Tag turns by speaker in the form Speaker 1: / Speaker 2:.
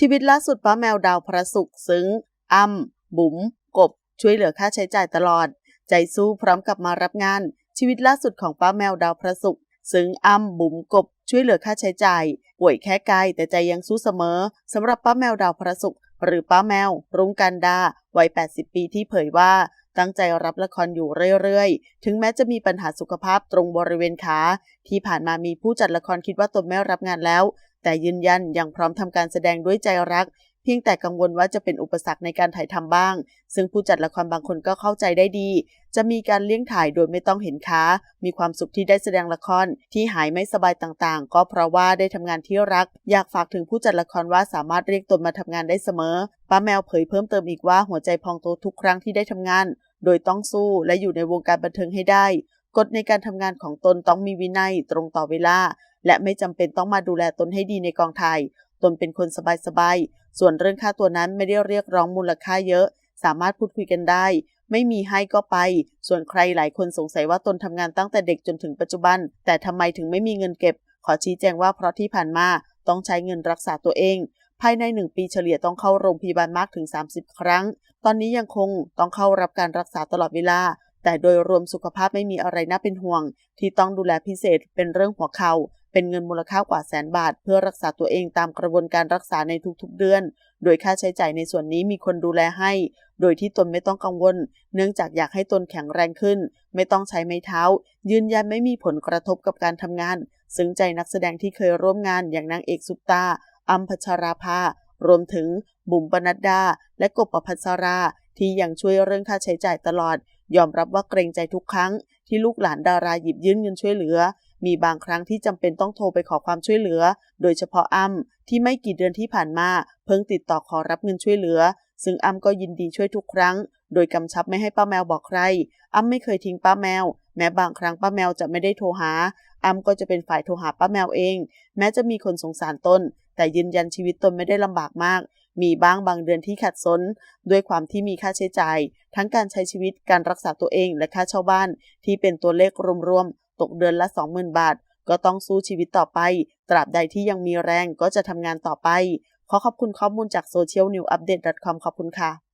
Speaker 1: ชีวิตล่าสุดป้าแมวดาวพระสุขซึ้ง อ้ำบุ๋ม กบ ช่วยเหลือค่าใช้จ่ายตลอด ใจสู้พร้อมกับมารับงาน ชีวิตล่าสุดของป้าแมวดาวพระสุขซึ้งอ้ำบุ๋มกบ ช่วยเหลือค่าใช้จ่าย ป่วยแค่กายแต่ใจยังสู้เสมอสำหรับป้าแมวดาวพระสุขหรือป้าแมว รุ้งกันดาวัย 80 ปีที่เผยว่า ตั้งใจรับละครอยู่เรื่อยๆ ถึงแม้จะมีปัญหาสุขภาพตรงบริเวณขา ที่ผ่านมามีผู้จัดละครคิดว่าตนไม่รับงานแล้ว แต่ยืนยันยังพร้อมทำการแสดงด้วยใจรัก เพียงแต่กังวลว่าจะเป็นอุปสรรคในการถ่ายทำบ้าง ซึ่งผู้จัดละครบางคนก็เข้าใจได้ดี จะมีการเลี้ยงถ่ายโดยไม่ต้องเห็นขามีความสุขที่ได้แสดงละครที่หายไม่สบายต่างๆ ก็เพราะว่าได้ทำงานที่รัก อยากฝากถึงผู้จัดละครว่าสามารถเรียกตนมาทำงานได้เสมอป้าแมวเผยเพิ่มเติมอีกว่าหัวใจพองโตทุกครั้งที่ได้ทำงาน โดยต้องสู้และอยู่ในวงการบันเทิงให้ได้ กฎในการทำงานของตนต้องมีวินัยตรงต่อเวลา และไม่จำเป็นต้องมาดูแลตนให้ดีในกองถ่ายตนเป็นคนสบายๆ ส่วนเรื่องค่าตัวนั้นไม่ได้เรียกร้องมูลค่าเยอะ สามารถพูดคุยกันได้ ไม่มีให้ก็ไป ส่วนใครหลายคนสงสัยว่าตนทำงานตั้งแต่เด็กจนถึงปัจจุบัน แต่ทำไมถึงไม่มีเงินเก็บ ขอชี้แจงว่าเพราะที่ผ่านมาต้องใช้เงินรักษาตัวเอง ภายในหนึ่งปีเฉลี่ยต้องเข้าโรงพยาบาลมากถึง 30 ครั้ง ตอนนี้ยังคงต้องเข้ารับการรักษาตลอดเวลา แต่โดยรวมสุขภาพไม่มีอะไรน่าเป็นห่วง ที่ต้องดูแลพิเศษเป็นเรื่องหัวเขา่า เป็นเงินมูลค่ากว่าแสนบาท เพื่อรักษาตัวเองตามกระบวนการรักษาในทุกๆเดือน โดยค่าใช้จ่ายในส่วนนี้มีคนดูแลให้ โดยที่ตนไม่ต้องกังวล เนื่องจากอยากให้ตนแข็งแรงขึ้น ไม่ต้องใช้ไม้เท้า ยืนยันไม่มีผลกระทบกับการทำงาน ซึ้งใจนักแสดงที่เคยร่วมงานอย่างนางเอกซุปตา อัมพัชราภารวมถึงบุ๋มปนัดดา และกบประพัสรา ที่ยังช่วยเรื่องค่าใช้จ่ายตลอด ยอมรับว่าเกรงใจทุกครั้ง ที่ลูกหลานดาราหยิบยื่นเงินช่วยเหลือ มีบางครั้งที่จำเป็นต้องโทรไปขอความช่วยเหลือ โดยเฉพาะอ้ำที่ไม่กี่เดือนที่ผ่านมา เพิ่งติดต่อขอรับเงินช่วยเหลือ ซึ่งอ้ำก็ยินดีช่วยทุกครั้ง โดยกำชับไม่ให้ป้าแมวบอกใคร อ้ำไม่เคยทิ้งป้าแมว แม้บางครั้งป้าแมวจะไม่ได้โทรหาอ้ำก็จะเป็นฝ่ายโทรหาป้าแมวเอง แม้จะมีคนสงสารตน แต่ยืนยันชีวิตตนไม่ได้ลำบากมาก มีบ้างบางเดือนที่ขัดสน ด้วยความที่มีค่าใช้จ่าย ทั้งการใช้ชีวิตการรักษาตัวเองและค่าเช่าบ้าน ที่เป็นตัวเลขรวมๆตกเดือนละ 20,000 บาท ก็ต้องสู้ชีวิตต่อไป ตราบใดที่ยังมีแรงก็จะทำงานต่อไป ขอขอบคุณข้อมูลจาก socialnewanpdate.com ขอบคุณค่ะ